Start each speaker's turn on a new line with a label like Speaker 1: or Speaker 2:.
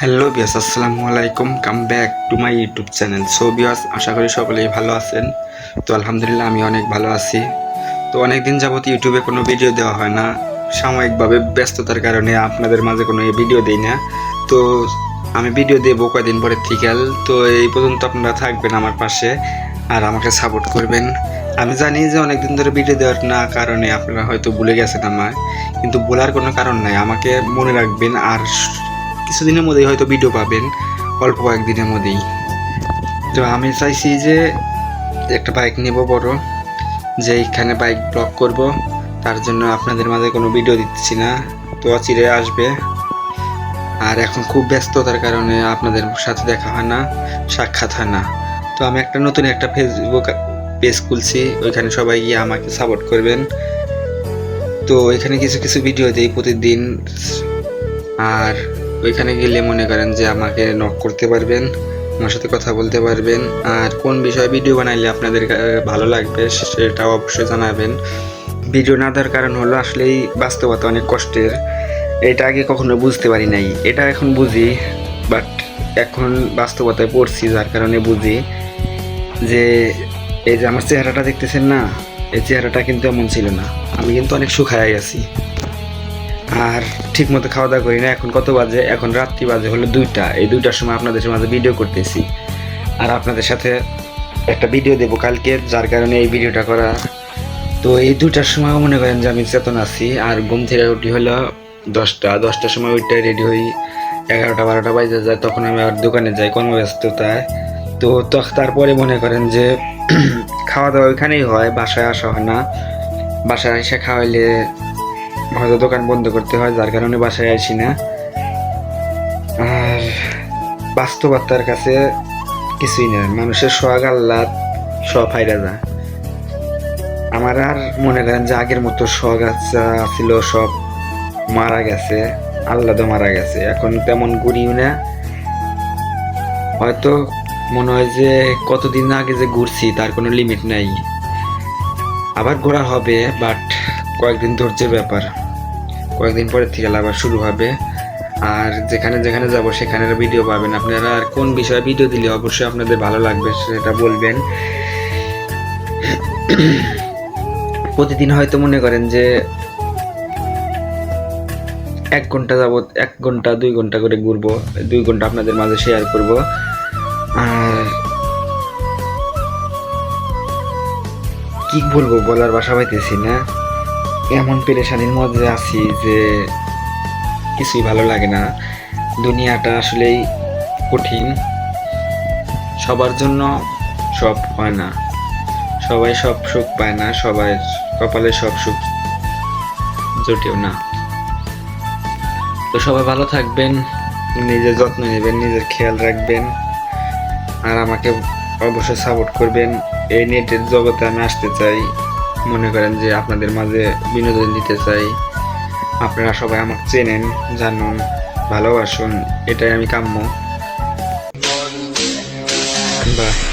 Speaker 1: Hello বিয়াস আসসালামু আলাইকুম। Come back to my YouTube channel so Biyas আশা করি সকলেই ভালো আছেন। তো আলহামদুলিল্লাহ, আমি অনেক ভালো আছি। তো অনেক দিন যাবত ইউটিউবে কোনো ভিডিও দেওয়া হয় না। সাময়িকভাবে ব্যস্ততার কারণে আপনাদের মাঝে কোনো ভিডিও দিই না। তো আমি ভিডিও দেবো কয়দিন পরে ঠিকাল তো এই পর্যন্ত আপনারা থাকবেন আমার পাশে আর আমাকে সাপোর্ট করবেন। আমি জানি যে অনেকদিন ধরে ভিডিও দেওয়ার না কারণে আপনারা হয়তো ভুলে গেছেন আমায়। কিন্তু বলার কোনো কারণ নাই। আমাকে মনে রাখবেন আর কিছুদিনের মধ্যেই হয়তো ভিডিও পাবেন, অল্প কয়েকদিনের মধ্যেই। তো আমি চাইছি যে একটা বাইক নেব বড়, যে এইখানে বাইক ব্লগ করব, তার জন্য আপনাদের মাঝে কোনো ভিডিও দিচ্ছি না, তো অচিরে আসবে। আর এখন খুব ব্যস্ততার কারণে আপনাদের সাথে দেখা হয় না, সাক্ষাৎ হয় না। তো আমি একটা নতুন একটা ফেসবুক পেজ খুলছি, ওইখানে সবাই গিয়ে আমাকে সাপোর্ট করবেন। তো এখানে কিছু কিছু ভিডিও দিই প্রতিদিন। আর ওইখানে গেলে মনে করেন যে আমাকে নক করতে পারবেন, আমার সাথে কথা বলতে পারবেন। আর কোন বিষয়ে ভিডিও বানাইলে আপনাদের ভালো লাগবে সেটা অবশ্যই জানাবেন। ভিডিও না দেওয়ার কারণ হলো আসলেই বাস্তবতা অনেক কষ্টের। এটা আগে কখনো বুঝতে পারি নাই। এটা এখন বুঝি বাট এখন বাস্তবতায় পড়ছি, যার কারণে বুঝি যে এই যে আমার চেহারাটা দেখতেছেন না, এই চেহারাটা কিন্তু এমন ছিল না। আমি কিন্তু অনেক সুখায় গেছি। আর ঠিক মতো খাওয়া দাওয়া করি না। এখন কত বাজে? এখন রাত্রি বাজে, হলো দুইটা। এই দুইটার সময় আপনাদের মাঝে ভিডিও করতেছি। আর আপনাদের সাথে একটা ভিডিও দেবো কালকে, যার কারণে এই ভিডিওটা করা। তো এই দুইটার সময় মনে করেন যে আমি চেতন আছি। আর ঘুম থেকে উঠি হলো দশটা। দশটার সময় ওইটা রেডি হই। এগারোটা, বারোটা বাজে যায়, তখন আমি আর দোকানে যাই কর্মব্যস্ততায়। তো তখ- তারপরে মনে করেন যে খাওয়া দাওয়া ওইখানেই হয়, বাসায় আসা হয় না। বাসায় এসে খাওয়াইলে হয়তো দোকান বন্ধ করতে হয়, যার কারণে বাসায় আসি না। আর বাস্তবতার কাছে কিছুই না মানুষের সোহাগ আল্লাহ সব হাইরা যায়। আমার আর মনে করেন যে আগের মতো শখ আচ্ছা ছিল, সব মারা গেছে আল্লাহ তো মারা গেছে। এখন তেমন ঘুরিও না। হয়তো মনে হয় যে কতদিন আগে যে ঘুরছি, তার কোনো লিমিট নাই। আবার ঘোরা হবে বাট কয়েকদিন ধৈর্যের ব্যাপার। কয়েকদিন পরে থেকে আবার শুরু হবে। আর যেখানে যেখানে যাব, সেখানের ভিডিও পাবেন। আপনারা আর কোন বিষয়ে ভিডিও দিলে অবশ্যই আপনাদের ভালো লাগবে, সেটা বলবেন। প্রতিদিন হয়তো মনে করেন যে এক ঘণ্টা যাবত এক ঘণ্টা, দুই ঘণ্টা করে ঘুরবো। দুই ঘণ্টা আপনাদের মাঝে শেয়ার করব। আর কি বলব, বলার বাসা পাইতেছি না। এমন পেরেশানির মধ্যে আছি যে কিছুই ভালো লাগে না। দুনিয়াটা আসলেই কঠিন। সবার জন্য সব হয় না। সবাই সব সুখ পায় না, সবাই কপালে সব সুখ জোটেও না। তো সবাই ভালো থাকবেন, নিজের যত্ন নেবেন, নিজের খেয়াল রাখবেন, আর আমাকে অবশ্যই সাপোর্ট করবেন। এই নেটের জগতে আমি আসতে চাই। মনে করেন যে আপনাদের মাঝে বিনোদন দিতে চাই। আপনারা সবাই আমাকে চেনেন, জানুন, ভালোবাসুন, এটাই আমি কাম্য। বাহ।